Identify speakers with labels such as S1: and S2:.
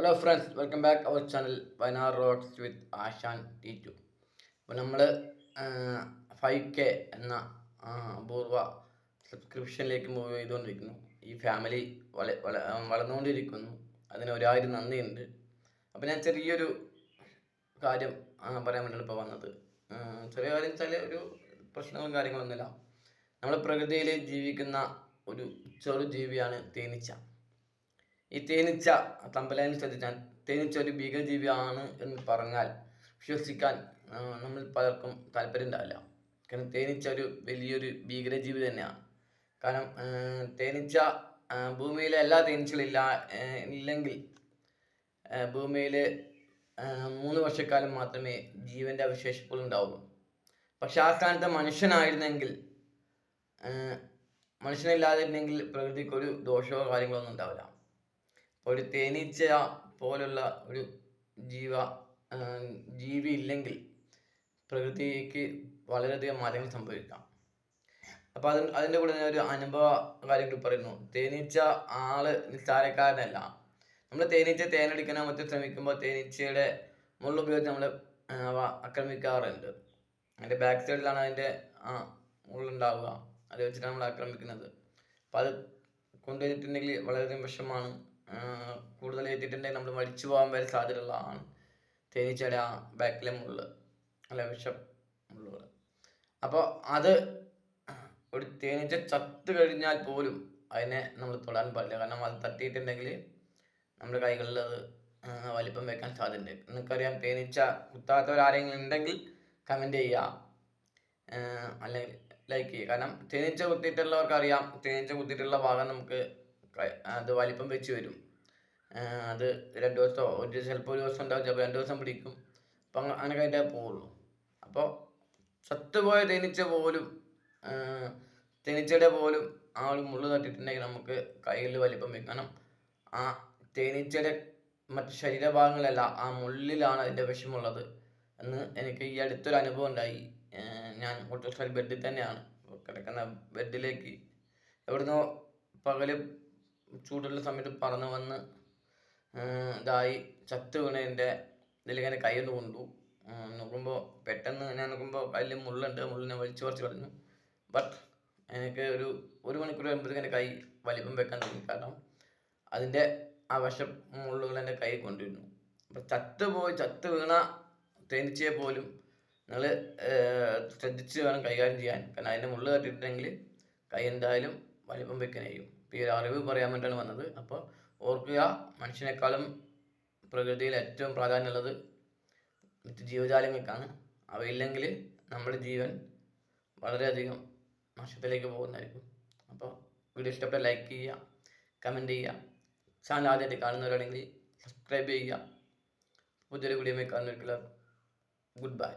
S1: Hello friends welcome back our channel Wayanad roads with Ashan T two അപ്പോൾ നമ്മൾ five K എന്ന അപൂർവ സബ്സ്ക്രിപ്ഷനിലേക്ക് move ചെയ്തുകൊണ്ടിരിക്കുന്നു. ഈ ഫാമിലി വള വള വളർന്നുകൊണ്ടിരിക്കുന്നു. അതിന് ഒരായിരം നന്ദിയുണ്ട്. അപ്പോൾ ഞാൻ ചെറിയൊരു കാര്യം പറയാൻ വേണ്ടിയാണ് ഇപ്പോൾ വന്നത്. ചെറിയ കാര്യം വെച്ചാൽ ഒരു പ്രശ്നങ്ങളും കാര്യങ്ങളൊന്നുമില്ല. നമ്മൾ പ്രകൃതിയിൽ ജീവിക്കുന്ന ഒരു ചെറു ജീവിയാണ് തേനീച്ച. ഈ തേനീച്ച തമ്പലാനി ശ്രദ്ധിച്ചാൽ തേനീച്ച ഒരു ഭീകരജീവിയാണ് എന്ന് പറഞ്ഞാൽ വിശ്വസിക്കാൻ നമ്മൾ പലർക്കും താല്പര്യം ഉണ്ടാവില്ല. കാരണം തേനീച്ച ഒരു വലിയൊരു ഭീകരജീവി തന്നെയാണ്. കാരണം തേനീച്ച ഭൂമിയിലെ എല്ലാ തേനീച്ചകളില്ല ഇല്ല ഇല്ലെങ്കിൽ ഭൂമിയിൽ മൂന്ന് വർഷക്കാലം മാത്രമേ ജീവന്റെ അവശേഷിപ്പുകൾ ഉണ്ടാവുള്ളൂ. പക്ഷെ ആ സ്ഥാനത്ത് മനുഷ്യനായിരുന്നെങ്കിൽ മനുഷ്യനില്ലാതിരുന്നെങ്കിൽ പ്രകൃതിക്കൊരു ദോഷമോ കാര്യങ്ങളോ ഒന്നും ഉണ്ടാവില്ല. ഒരു തേനീച്ച പോലുള്ള ഒരു ജീവ ജീവി ഇല്ലെങ്കിൽ പ്രകൃതിക്ക് വളരെയധികം മാറ്റങ്ങൾ സംഭവിക്കാം. അപ്പോൾ അത് അതിന്റെ കൂടെ ഞാൻ ഒരു അനുഭവ കാര്യം കൂടി പറയുന്നു. തേനീച്ച ആൾ നിസ്സാരക്കാരനല്ല നമ്മൾ തേനീച്ച തേനെടുക്കാനോ മറ്റും ശ്രമിക്കുമ്പോൾ തേനീച്ചയുടെ മുള്ളുപയോഗിച്ച് നമ്മൾ അവ ആക്രമിക്കാറുണ്ട്. അതിന്റെ ബാക്ക് സൈഡിലാണ് അതിന്റെ മുള്ളുണ്ടാവുക. അത് വെച്ചിട്ടാണ് നമ്മൾ ആക്രമിക്കുന്നത്. അപ്പം അത് കൊണ്ടുവന്നിട്ടുണ്ടെങ്കിൽ വളരെയധികം വിഷമാണ്. കൂടുതൽ ഏറ്റിട്ടുണ്ടെങ്കിൽ നമ്മൾ മരിച്ചു പോകാൻ വരെ സാധ്യതയുള്ളതാണ് തേനീച്ചയുടെ ആ ബാക്കിലെ മുള്ള് അല്ല വിഷം മുള്ളുകൾ അപ്പോൾ അത് ഒരു തേനീച്ച ചത്ത് കഴിഞ്ഞാൽ പോലും അതിനെ നമ്മൾ തൊടാൻ പാടില്ല. കാരണം അത് തട്ടിയിട്ടുണ്ടെങ്കിൽ നമ്മുടെ കൈകളിൽ അത് വലിപ്പം വെക്കാൻ സാധ്യതയുണ്ട്. നിങ്ങൾക്കറിയാം തേനീച്ച കുത്താത്തവരാരെങ്കിലും ഉണ്ടെങ്കിൽ കമന്റ് ചെയ്യുക. അല്ലെങ്കിൽ ലൈക്ക് ചെയ്യുക. കാരണം തേനീച്ച കുത്തിയിട്ടുള്ളവർക്ക് അറിയാം തേനീച്ച കുത്തിയിട്ടുള്ള ഭാഗം നമുക്ക് അത് വലിപ്പം വെച്ച് വരും. അത് രണ്ടു ദിവസമോ ഒരു ചിലപ്പോൾ ഒരു ദിവസം ഉണ്ടാവും ചിലപ്പോൾ രണ്ട് ദിവസം പിടിക്കും. അപ്പം അങ്ങ- അങ്ങനെ കഴിഞ്ഞാൽ പോവുള്ളൂ. അപ്പോൾ ചത്തുപോയ തേനീച്ച പോലും തേനീച്ചയുടെ പോലും ആ ഒരു മുള്ളു തട്ടിയിട്ടുണ്ടെങ്കിൽ നമുക്ക് കയ്യിൽ വലിപ്പം വെക്കണം ആ തേനീച്ചയുടെ മറ്റ് ശരീരഭാഗങ്ങളല്ല ആ മുള്ളിലാണ് അതിന്റെ വിഷമുള്ളത് എന്ന് എനിക്ക് ഈ അടുത്തൊരു അനുഭവം ഉണ്ടായി. ഞാൻ ഞാൻ ഹോട്ടൽ ബെഡിൽ തന്നെയാണ്. കിടക്കുന്ന ബെഡിലേക്ക് എവിടുന്നോ പകൽ ചൂടുള്ള സമയത്ത് പറന്ന് വന്ന് ഇതായി ചത്ത് വീണതിന്റെ ഇതിലിങ്ങനെ കൈ ഒന്ന് കൊണ്ടു. നോക്കുമ്പോൾ പെട്ടെന്ന് ഞാൻ നോക്കുമ്പോൾ കയ്യിൽ മുള്ളുണ്ട്. മുള്ളിനെ വലിച്ചു പറിച്ച് കളഞ്ഞു ബട്ട് എനിക്ക് ഒരു ഒരു മണിക്കൂർ കഴിയുമ്പോഴത്തേക്ക് എന്റെ കൈ വലിപ്പം വെക്കാൻ തുടങ്ങി. കാരണം അതിന്റെ ആ വിഷ മുള്ളുകൾ എന്റെ കൈ കൊണ്ടിരുന്നു. അപ്പം ചത്ത് പോയി ചത്ത് വീണ തേനീച്ചയെ പോലും നിങ്ങൾ ശ്രദ്ധിച്ച് വേണം കൈകാര്യം ചെയ്യാൻ. കാരണം അതിന്റെ മുള്ള് തട്ടിയിട്ടുണ്ടെങ്കിൽ കൈ എന്തായാലും വലിപ്പം ഇപ്പം ഈ ഒരു അറിവ് പറയാൻ വേണ്ടിയാണ് വന്നത്. അപ്പോൾ ഓർക്കുക മനുഷ്യനേക്കാളും പ്രകൃതിയിൽ ഏറ്റവും പ്രാധാന്യമുള്ളത് മറ്റ് ജീവജാലങ്ങൾക്കാണ്. അവയില്ലെങ്കിൽ നമ്മുടെ ജീവൻ വളരെയധികം നഷ്ടത്തിലേക്ക് പോകുന്നതായിരിക്കും. അപ്പോൾ വീഡിയോ ഇഷ്ടപ്പെട്ട ലൈക്ക് ചെയ്യുക കമന്റ് ചെയ്യുക. ചാനൽ ആദ്യമായിട്ട് കാണുന്നവരാണെങ്കിൽ സബ്സ്ക്രൈബ് ചെയ്യുക. പുതിയൊരു വീഡിയോ കാണുന്നവർക്ക് ഗുഡ് ബൈ.